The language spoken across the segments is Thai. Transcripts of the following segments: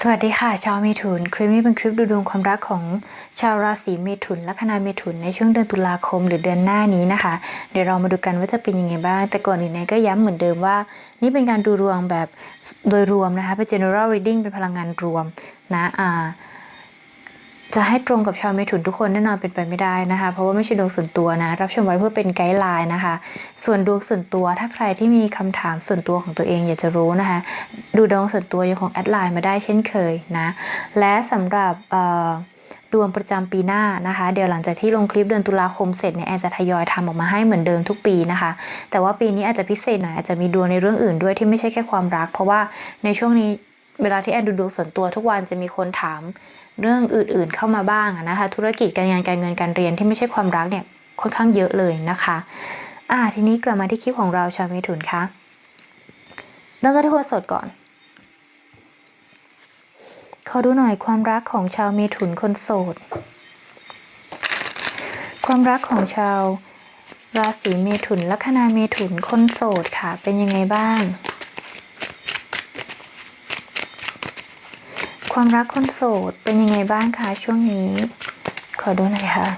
สวัสดีค่ะ ชาวเมถุน คลิปนี้เป็นคลิปดูดวงความรักของชาวราศีเมถุนและคณาเมถุนในช่วงเดือนตุลาคมหรือเดือนหน้านี้นะคะ เดี๋ยวเรามาดูกันว่าจะเป็นยังไงบ้าง แต่ก่อนอื่นเนี่ยก็ย้ำเหมือนเดิมว่า นี่เป็นการดูดวงแบบโดยรวมนะคะเป็น general reading เป็นพลังงานรวมนะอ่า จะให้ตรงกับชาวเมถุนทุกคนแน่นอนเป็นไปไม่ได้นะคะ เพราะว่าไม่ใช่ดวงส่วนตัวนะ รับชมไว้เพื่อเป็นไกด์ไลน์นะคะ ส่วนดวงส่วนตัวถ้าใครที่มีคำถามส่วนตัวของตัวเองอยากจะรู้นะคะ ดูดวงส่วนตัวยังคงแอดไลน์มาได้เช่นเคยนะ และสำหรับดวงประจำปีหน้านะคะ เดี๋ยวหลังจากที่ลงคลิปเดือนตุลาคมเสร็จเนี่ยแอนจะทยอยทำออกมาให้เหมือนเดิมทุกปีนะคะ แต่ว่าปีนี้อาจจะพิเศษหน่อยอาจจะมีดวงในเรื่องอื่นด้วยที่ไม่ใช่แค่ความรัก เพราะว่าในช่วงนี้เวลาที่แอนดูดวงส่วนตัวทุกวันจะมีคนถาม เรื่องอื่นๆเข้ามาบ้างนะคะ ธุรกิจการงานการเงินการเรียนที่ไม่ใช่ความรักเนี่ยค่อนข้างเยอะเลยนะคะอ่าทีนี้กลับมาที่คลิปของเราชาวเมถุนคะเริ่มต้นที่คนโสดก่อนขอดูหน่อยความรักของชาวเมถุนคนโสด ความรักของชาวราศีเมถุนลัคนาเมถุนคนโสดค่ะ เป็นยังไงบ้าง ความรักคนโสดเป็นยังไงบ้างคะช่วงนี้ ขอดูหน่อยค่ะ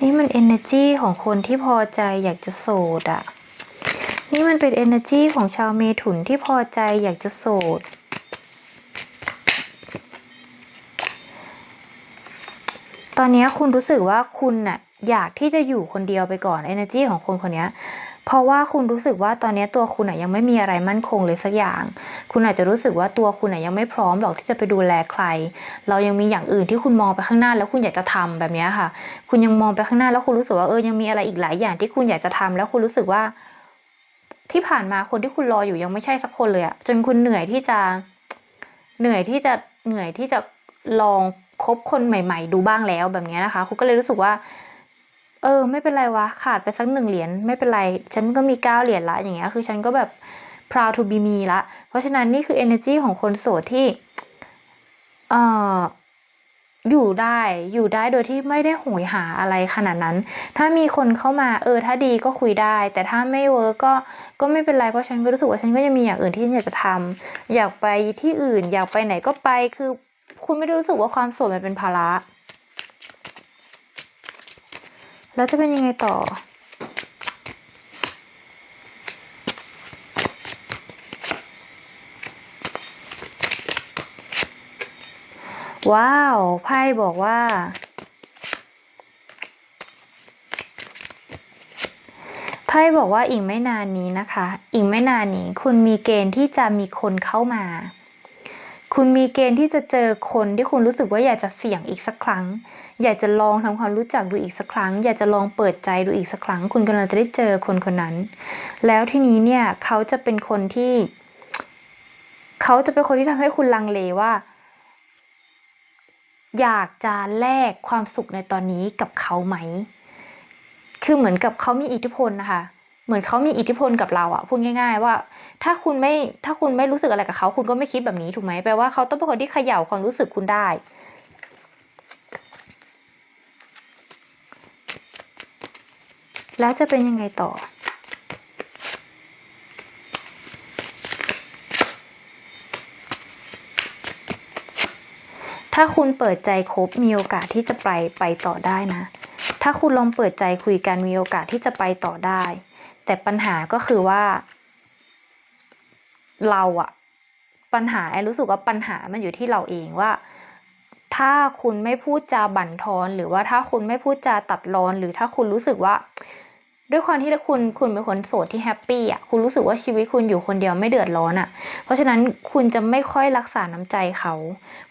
นี่มัน energy ของคนที่พอใจอยากจะโสดอะนี่มันเป็น energy ของชาวเมถุนที่พอใจอยากจะโสดตอนนี้คุณรู้สึกว่าคุณน่ะ อยากที่จะอยู่คนเดียวไปก่อน energy ของคนคนนี้เพราะว่าคุณรู้สึกว่าตอนนี้ตัวคุณยังไม่มีอะไรมั่นคงเลยสักอย่าง คุณอาจจะรู้สึกว่าตัวคุณยังไม่พร้อมหรอกที่จะไปดูแลใคร เรายังมีอย่างอื่นที่คุณมองไปข้างหน้า แล้วคุณอยากจะทำแบบนี้ค่ะ คุณยังมองไปข้างหน้าแล้วคุณรู้สึกว่าเออยังมีอะไรอีกหลายอย่างที่คุณอยากจะทำแล้วคุณรู้สึกว่า ที่ผ่านมาคนที่คุณรออยู่ยังไม่ใช่สักคนเลยอะจนคุณเหนื่อยที่จะ เหนื่อยที่จะเหนื่อยที่จะลองคบคนใหม่ ๆ ดูบ้างแล้วแบบนี้นะคะ คุณก็เลยรู้สึกว่า เออ ไม่เป็นไรวะ ขาดไปสักหนึ่งเหรียญไม่เป็นไร ฉันก็มีเก้าเหรียญละอย่างเงี้ยคือฉันก็แบบ proud to be me ละ เพราะฉะนั้นนี่คือ energy ของคนโสดที่เอ่ออยู่ได้อยู่ได้โดยที่ไม่ได้โหยหาอะไรขนาดนั้น ถ้ามีคนเข้ามาเออ ถ้าดีก็คุยได้ แต่ถ้าไม่เวิร์กก็ก็ไม่เป็นไรเพราะฉันก็รู้สึกว่าฉันก็ยังมีอย่างอื่นที่ฉันอยากจะทำอยากไปที่อื่น อยากไปไหนก็ไปคือ คุณไม่ได้รู้สึกว่าความโสดมันเป็นภาระ แล้วจะเป็นยังไงต่อ ว้าว ไพ่บอกว่า ไพ่บอกว่าอีกไม่นานนี้นะคะ อีกไม่นานนี้ คุณมีเกณฑ์ที่จะมีคนเข้ามา คุณมีเกณฑ์ที่จะเจอคนที่คุณรู้สึกว่าอยากจะเสี่ยงอีกสักครั้ง อยากจะลองทำความรู้จักดูอีกสักครั้ง อยากจะลองเปิดใจดูอีกสักครั้ง คุณกำลังจะได้เจอคนคนนั้น แล้วทีนี้เนี่ยเขาจะเป็นคนที่เขาจะเป็นคนที่ทำให้คุณลังเลว่า อยากจะแลกความสุขในตอนนี้กับเขาไหม คือเหมือนกับเขามีอิทธิพลนะคะ เหมือนเขามีอิทธิพลกับเราอะพูดง่าย ๆ ว่า ถ้าคุณไม่ถ้าคุณไม่รู้สึกอะไรกับเขา คุณก็ไม่คิดแบบนี้ถูกไหมแปลว่าเขาต้องเป็นคนที่เขย่าความรู้สึกคุณได้แล้วจะเป็นยังไงต่อ ถ้าคุณเปิดใจคบมีโอกาสที่จะไปไปต่อได้นะ ถ้าคุณลองเปิดใจคุยกันมีโอกาสที่จะไปต่อได้ แต่ปัญหาก็คือว่า เราอะปัญหาแอนรู้สึกว่าปัญหามันอยู่ที่เราเองว่า ถ้าคุณไม่พูดจาบั่นทอน หรือว่าถ้าคุณไม่พูดจาตัดรอน หรือถ้าคุณรู้สึกว่า ด้วยความที่คุณคุณเป็นคนโสดที่แฮปปี้อะคุณรู้สึกว่าชีวิตคุณอยู่คนเดียวไม่เดือดร้อนอะ เพราะฉะนั้นคุณจะไม่ค่อยรักษาน้ำใจเขา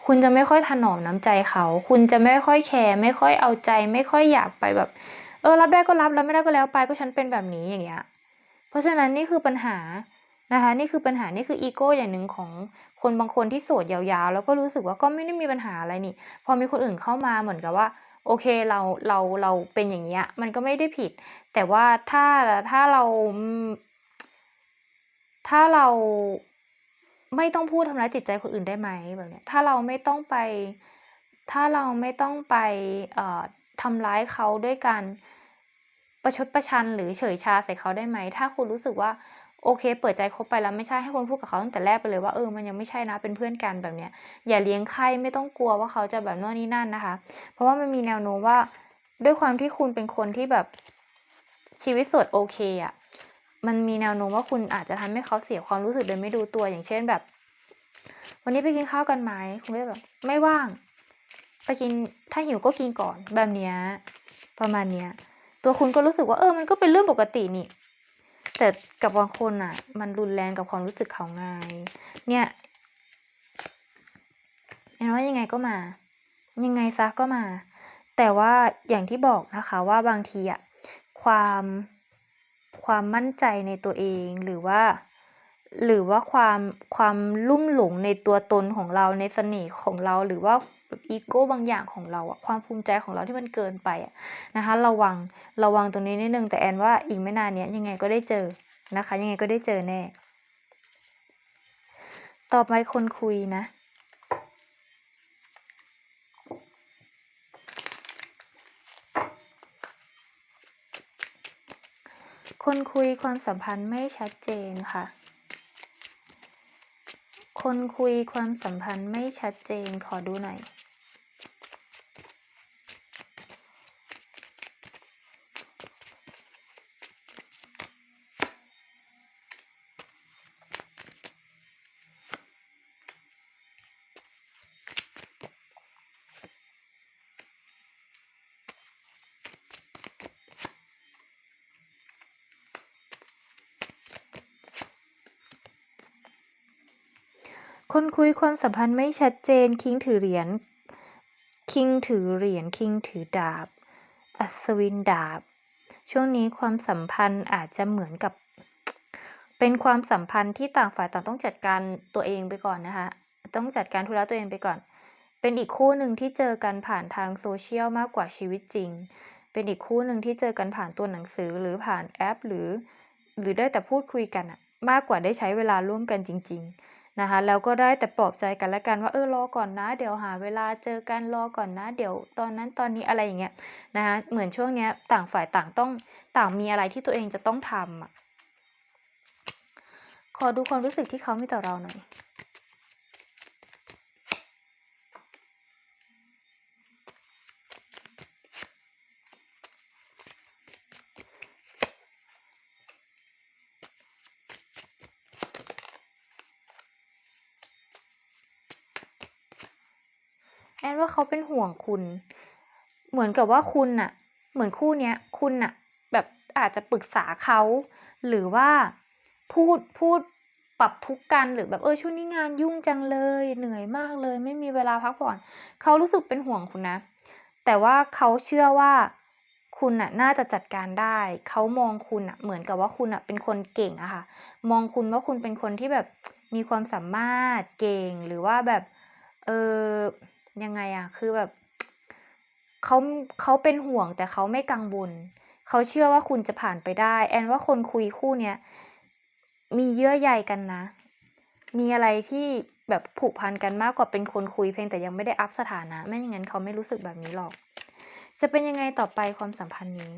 คุณจะไม่ค่อยถนอมน้ำใจเขา คุณจะไม่ค่อยแคร์ไม่ค่อยเอาใจ ไม่ค่อยอยากไปแบบ เออรับได้ก็รับรับไม่ได้ก็แล้วไปก็ฉันเป็นแบบนี้อย่างเงี้ย เพราะฉะนั้นนี่คือปัญหานะคะนี่คือปัญหานี่คืออีโก้อย่างหนึ่งของคนบางคนที่โสดยาวๆ แล้วก็รู้สึกว่าก็ไม่ได้มีปัญหาอะไรนี่ พอมีคนอื่นเข้ามาเหมือนกับว่า โอเคเราเราเราเป็นอย่างเงี้ยมันก็ไม่ได้ผิด แต่ว่าถ้าถ้าเรา ถ้าเราไม่ต้องพูดทำร้ายจิตใจคนอื่นได้ไหมแบบเนี้ยถ้าเราไม่ต้องไป ถ้าเราไม่ต้องไปเอ่อ ทำร้ายเขาด้วยการประชดประชันหรือเฉยชาใส่เขาได้ไหม ถ้าคุณรู้สึกว่าโอเค เปิดใจคบไปแล้วไม่ใช่ให้คุณพูดกับเขาตั้งแต่แรกไปเลยว่าเออมันยังไม่ใช่นะเป็นเพื่อนกันแบบเนี้ยอย่าเลี้ยงไข้ไม่ต้องกลัวว่าเขาจะแบบโน่นนี่นั่นนะคะ เพราะว่ามันมีแนวโน้มว่าด้วยความที่คุณเป็นคนที่แบบชีวิตสดโอเคอะมันมีแนวโน้มว่าคุณอาจจะทำให้เขาเสียความรู้สึกโดยไม่รู้ตัวอย่างเช่นแบบ วันนี้ไปกินข้าวกันไหมคุณก็จะแบบไม่ว่าง ไปกินถ้าหิวก็กินก่อนแบบเนี้ยประมาณเนี้ย ตัวคุณก็รู้สึกว่าเออมันก็เป็นเรื่องปกตินี่ แต่กับบางคนน่ะ มันรุนแรงกับความรู้สึกเขาไงเนี่ยแอนว่ายังไงก็มา ยังไงเสียก็มา แต่ว่าอย่างที่บอกนะคะว่าบางทีอะความความมั่นใจในตัวเองหรือว่า หรือว่าความความลุ่มหลงในตัวตนของเราในเสน่ห์ของเราหรือว่าแบบอีโก้บางอย่างของเราอะความภูมิใจของเราที่มันเกินไปอะนะคะระวังระวังตรงนี้นิดหนึ่งแต่แอนว่าอีกไม่นานเนี้ยยังไงก็ได้เจอนะคะ ยังไงก็ได้เจอแน่ ต่อไปคนคุยนะคนคุยความสัมพันธ์ไม่ชัดเจนค่ะ คนคุยความสัมพันธ์ไม่ชัดเจนขอดูหน่อย คนคุยความสัมพันธ์ไม่ชัดเจน คิงถือเหรียญ คิงถือเหรียญ คิงถือดาบ อัศวินดาบ ช่วงนี้ความสัมพันธ์อาจจะเหมือนกับ เป็นความสัมพันธ์ที่ต่างฝ่ายต่างต้องจัดการตัวเองไปก่อนนะคะ ต้องจัดการธุระตัวเองไปก่อน เป็นอีกคู่หนึ่งที่เจอกันผ่านทาง social มากกว่าชีวิตจริง เป็นอีกคู่หนึ่งที่เจอกันผ่านตัวหนังสือหรือผ่านแอปหรือ หรือได้แต่พูดคุยกันอะมากกว่าได้ใช้เวลาร่วมกันจริง ๆ นะคะแล้วก็ได้แต่ปลอบใจกันและกันว่าเออรอก่อนนะ เดี๋ยวหาเวลาเจอกันรอก่อนนะ เดี๋ยวตอนนั้นตอนนี้อะไรอย่างเงี้ยนะคะเหมือนช่วงเนี้ยต่างฝ่ายต่างต้องต่างมีอะไรที่ตัวเองจะต้องทำอะขอดูความรู้สึกที่เขามีต่อเราหน่อย ว่าเขาเป็นห่วงคุณ เหมือนกับว่าคุณน่ะ เหมือนคู่เนี้ย คุณน่ะ แบบอาจจะปรึกษาเขา หรือว่าพูดพูดปรับทุกข์กันหรือแบบเออช่วงนี้งานยุ่งจังเลย เหนื่อยมากเลย ไม่มีเวลาพักผ่อน เขารู้สึกเป็นห่วงคุณนะ แต่ว่าเขาเชื่อว่าคุณน่ะน่าจะจัดการได้ เขามองคุณน่ะเหมือนกับว่าคุณน่ะเป็นคนเก่งอะค่ะ มองคุณว่าคุณเป็นคนที่แบบมีความสามารถเก่งหรือว่าแบบเออ ยังไงอะคือแบบเขาเขาเป็นห่วงแต่เขาไม่กังวลเขาเชื่อว่าคุณจะผ่านไปได้ แอนว่าคนคุยคู่เนี้ยมีเยื่อใยกันนะ มีอะไรที่แบบผูกพันกันมากกว่าเป็นคนคุยเพียงแต่ยังไม่ได้อัปสถานะ ไม่อย่างงั้นเขาไม่รู้สึกแบบนี้หรอก จะเป็นยังไงต่อไปความสัมพันธ์นี้?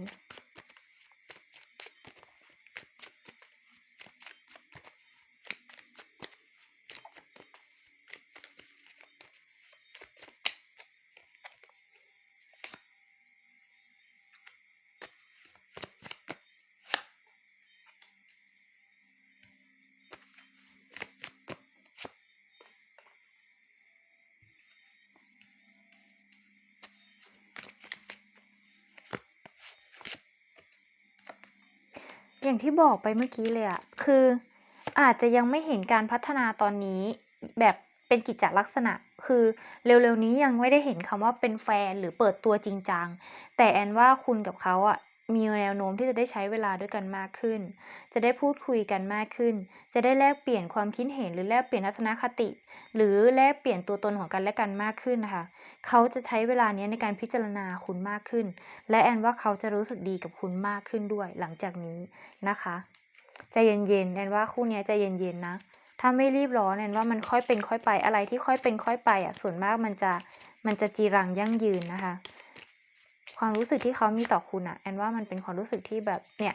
อย่างที่บอกไปเมื่อกี้เลยอะคืออาจจะยังไม่เห็นการพัฒนาตอนนี้แบบเป็นกิจจลักษณะ คือเร็วๆนี้ยังไม่ได้เห็นคำว่าเป็นแฟนหรือเปิดตัวจริงจังแต่แอนว่าคุณกับเขาอะ มีแนวโน้มที่จะได้ใช้เวลาด้วยกันมากขึ้น จะได้พูดคุยกันมากขึ้น จะได้แลกเปลี่ยนความคิดเห็นหรือแลกเปลี่ยนทัศนคติ หรือแลกเปลี่ยนตัวตนของกันและกันมากขึ้นนะคะเขาจะใช้เวลานี้ในการพิจารณาคุณมากขึ้น และแอนว่าเขาจะรู้สึกดีกับคุณมากขึ้นด้วยหลังจากนี้นะคะใจเย็นๆแอนว่าคู่นี้ยใจเย็นๆนะ ถ้าไม่รีบร้อนแอนว่ามันค่อยเป็นค่อยไปอะไรที่ค่อยเป็นค่อยไปอะส่วนมากมันจะมันจะจีรังยั่งยืนนะคะ ความรู้สึกที่เขามีต่อคุณน่ะแอนว่ามันเป็นความรู้สึกที่แบบเนี่ย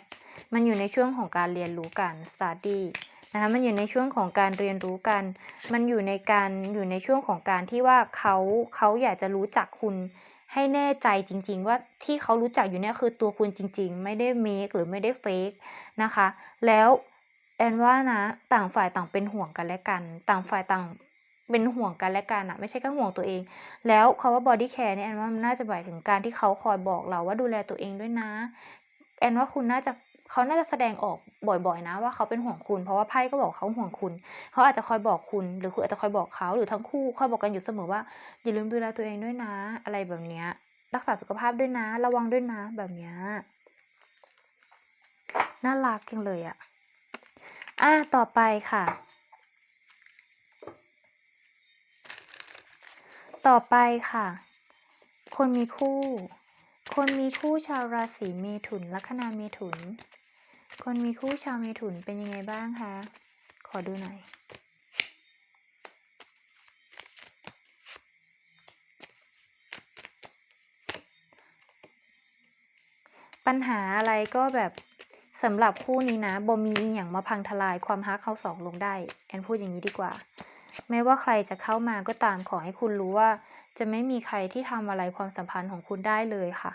มันอยู่ในช่วงของการเรียนรู้กัน study นะคะมันอยู่ในช่วงของการเรียนรู้กัน มันอยู่ในการอยู่ในช่วงของการที่ว่าเขาเขาอยากจะรู้จักคุณให้แน่ใจจริง ๆ ว่าที่เขารู้จักอยู่เนี่ยคือตัวคุณจริง ๆ ไม่ได้ make หรือไม่ได้ fake นะคะ แล้วแอนว่านะต่างฝ่ายต่างเป็นห่วงกันและกัน ต่างฝ่ายต่าง เป็นห่วงกันและกันน่ะไม่ใช่แค่ห่วงตัวเอง แล้วคำว่า body care เนี่ยแอนว่ามันน่าจะหมายถึงการที่เขาคอยบอกเราว่าดูแลตัวเองด้วยนะ แอนว่าคุณน่าจะเขาน่าจะแสดงออกบ่อยๆนะว่าเขาเป็นห่วงคุณ เพราะว่าไพ่ก็บอกเขาห่วงคุณ เขาอาจจะคอยบอกคุณ หรือคุณอาจจะคอยบอกเขาหรือทั้งคู่คอยบอกกันอยู่เสมอว่าอย่าลืมดูแลตัวเองด้วยนะ อะไรแบบเนี้ย รักษาสุขภาพด้วยนะ ระวังด้วยนะแบบเนี้ยน่ารักจังเลยอะอาต่อไปค่ะ ต่อไปค่ะ คนมีคู่ คนมีคู่ชาวราศีเมถุนลัคนาเมถุน คนมีคู่ชาวเมถุนเป็นยังไงบ้างคะ?ขอดูหน่อยปัญหาอะไรก็แบบสำหรับคู่นี้นะบ่มีอิหยังมาพังทลายความรักเรา2ลงได้ แอนพูดอย่างงี้ดีกว่า ไม่ว่าใครจะเข้ามาก็ตามขอให้คุณรู้ว่า จะไม่มีใครที่ทำอะไรความสัมพันธ์ของคุณได้เลยค่ะ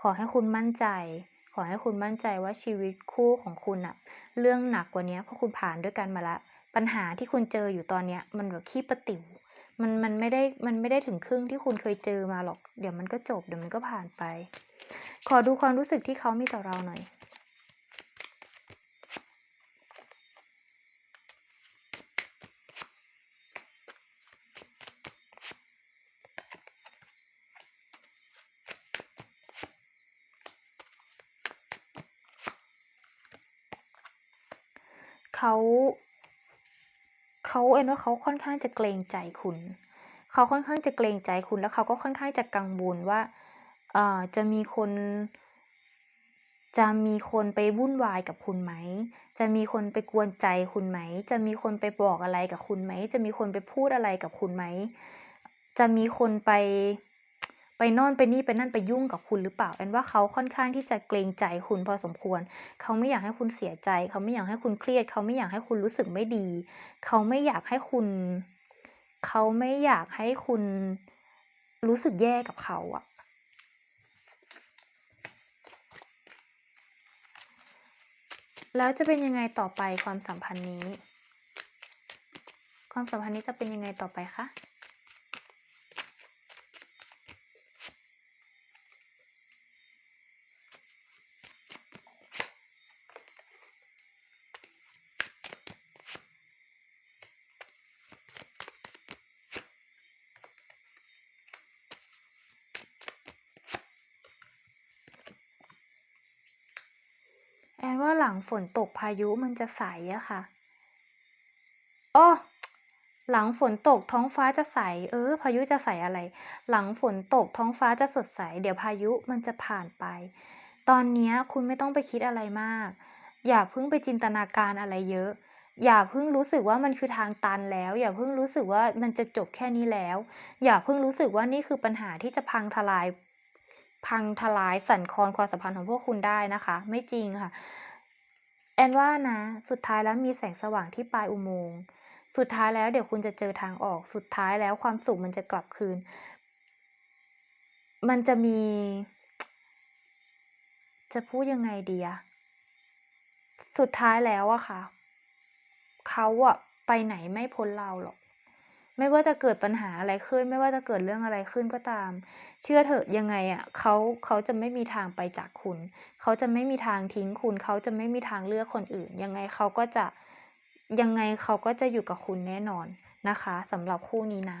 ขอให้คุณมั่นใจ ขอให้คุณมั่นใจว่าชีวิตคู่ของคุณน่ะเรื่องหนักกว่านี้เพราะคุณผ่านด้วยกันมาล้วปัญหาที่คุณเจออยู่ตอนเนี้ยมันแบบขี้ประติ๋วมันมันไม่ได้มันไม่ได้ถึงครึ่งที่คุณเคยเจอมาหรอก เดี๋ยวมันก็จบเดี๋ยวมันก็ผ่านไป ขอดูความรู้สึกที่เขามีต่อเราหน่อย เขาเขาแอนว่าเขาค่อนข้างจะเกรงใจคุณ เขาค่อนข้างจะเกรงใจคุณแล้วเขาก็ค่อนข้างจะกังวลว่าอ่าจะมีคน จะมีคนไปวุ่นวายกับคุณไหม จะมีคนไปกวนใจคุณไหม จะมีคนไปบอกอะไรกับคุณไหม จะมีคนไปพูดอะไรกับคุณไหม จะมีคนไป ไปน่นไปนี่ไปนั่นไปยุ่งกับคุณหรือเปล่าแอนว่าเขาค่อนข้างที่จะเกรงใจคุณพอสมควร เขาไม่อยากให้คุณเสียใจ เขาไม่อยากให้คุณเครียด เขาไม่อยากให้คุณรู้สึกไม่ดี เขาไม่อยากให้คุณ เขาไม่อยากให้คุณรู้สึกแย่กับเขาอะแล้วจะเป็นยังไงต่อไปความสัมพันธ์นี้?ความสัมพันธ์นี้จะเป็นยังไงต่อไปคะ? ว่าหลังฝนตกพายุมันจะใสอะค่ะอ้อหลังฝนตกท้องฟ้าจะใส เออ พายุจะใสอะไร หลังฝนตกท้องฟ้าจะสดใส เดี๋ยวพายุมันจะผ่านไป ตอนนี้คุณไม่ต้องไปคิดอะไรมาก อย่าเพิ่งไปจินตนาการอะไรเยอะ อย่าเพิ่งรู้สึกว่ามันคือทางตันแล้ว อย่าเพิ่งรู้สึกว่ามันจะจบแค่นี้แล้ว อย่าเพิ่งรู้สึกว่านี่คือปัญหาที่จะพังทลาย พังทลายสั่นคลอนความสัมพันธ์ของพวกคุณได้นะคะ ไม่จริงค่ะ แอนว่านะ สุดท้ายแล้วมีแสงสว่างที่ปลายอุโมงค์สุดท้ายแล้วเดี๋ยวคุณจะเจอทางออก สุดท้ายแล้วความสุขมันจะกลับคืน มันจะมี จะพูดยังไงดีอะสุดท้ายแล้วอะค่ะ เขาอะไปไหนไม่พ้นเราหรอก ไม่ว่าจะเกิดปัญหาอะไรขึ้น ไม่ว่าจะเกิดเรื่องอะไรขึ้นก็ตาม เชื่อเถอะยังไงอะเขาเขาจะไม่มีทางไปจากคุณ เขาจะไม่มีทางทิ้งคุณ เขาจะไม่มีทางเลือกคนอื่น ยังไงเขาก็จะยังไงเขาก็จะอยู่กับคุณแน่นอนนะคะสำหรับคู่นี้นะ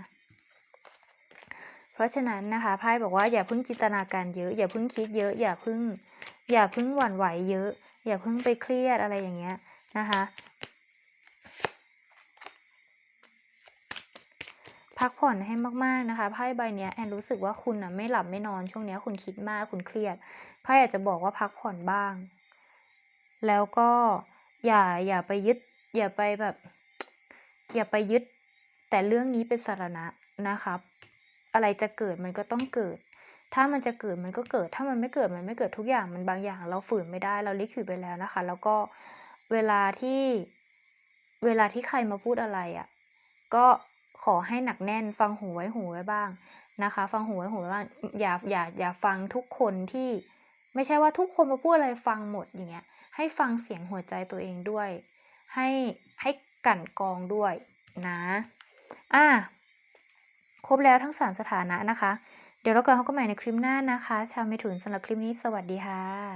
เพราะฉะนั้นนะคะไพ่บอกว่าอย่าเพิ่งจินตนาการเยอะ อย่าเพิ่งคิดเยอะ อย่าเพิ่ง อย่าเพิ่งหวั่นไหวเยอะ อย่าเพิ่งไปเครียดอะไรอย่างเงี้ยนะคะ พักผ่อนให้มากๆนะคะไพ่ใบเนี้ยแอนรู้สึกว่าคุณน่ะไม่หลับไม่นอนช่วงเนี้ยคุณคิดมากคุณเครียดไพ่อากจะบอกว่าพักผ่อนบ้าง แล้วก็อย่าอย่าไปยึด อย่าไปแบบ อย่าไปยึด แต่เรื่องนี้เป็นสารณะนะคะอะไรจะเกิดมันก็ต้องเกิด ถ้ามันจะเกิดมันก็เกิด ถ้ามันไม่เกิดมันไม่เกิดทุกอย่างมันบางอย่าง เราฝืนไม่ได้เราลิขิตไปแล้วนะคะ แล้วก็เวลาที่เวลาที่ใครมาพูดอะไรอะ ก็ ขอให้หนักแน่น ฟังหูไว้หูไว้บ้างนะคะ ฟังหูไว้หูไว้บ้างอย่าอย่าอย่าฟังทุกคนที่ไม่ใช่ว่าทุกคนมาพูดอะไรฟังหมดอย่างเงี้ย ให้ฟังเสียงหัวใจตัวเองด้วย ให้ให้กลั่นกรองด้วยนะอาครบแล้วทั้ง3สถานะนะคะ เดี๋ยวเรากลับมาพบกันใหม่ในคลิปหน้านะคะ ชาวเมถุนสำหรับคลิปนี้สวัสดีค่ะ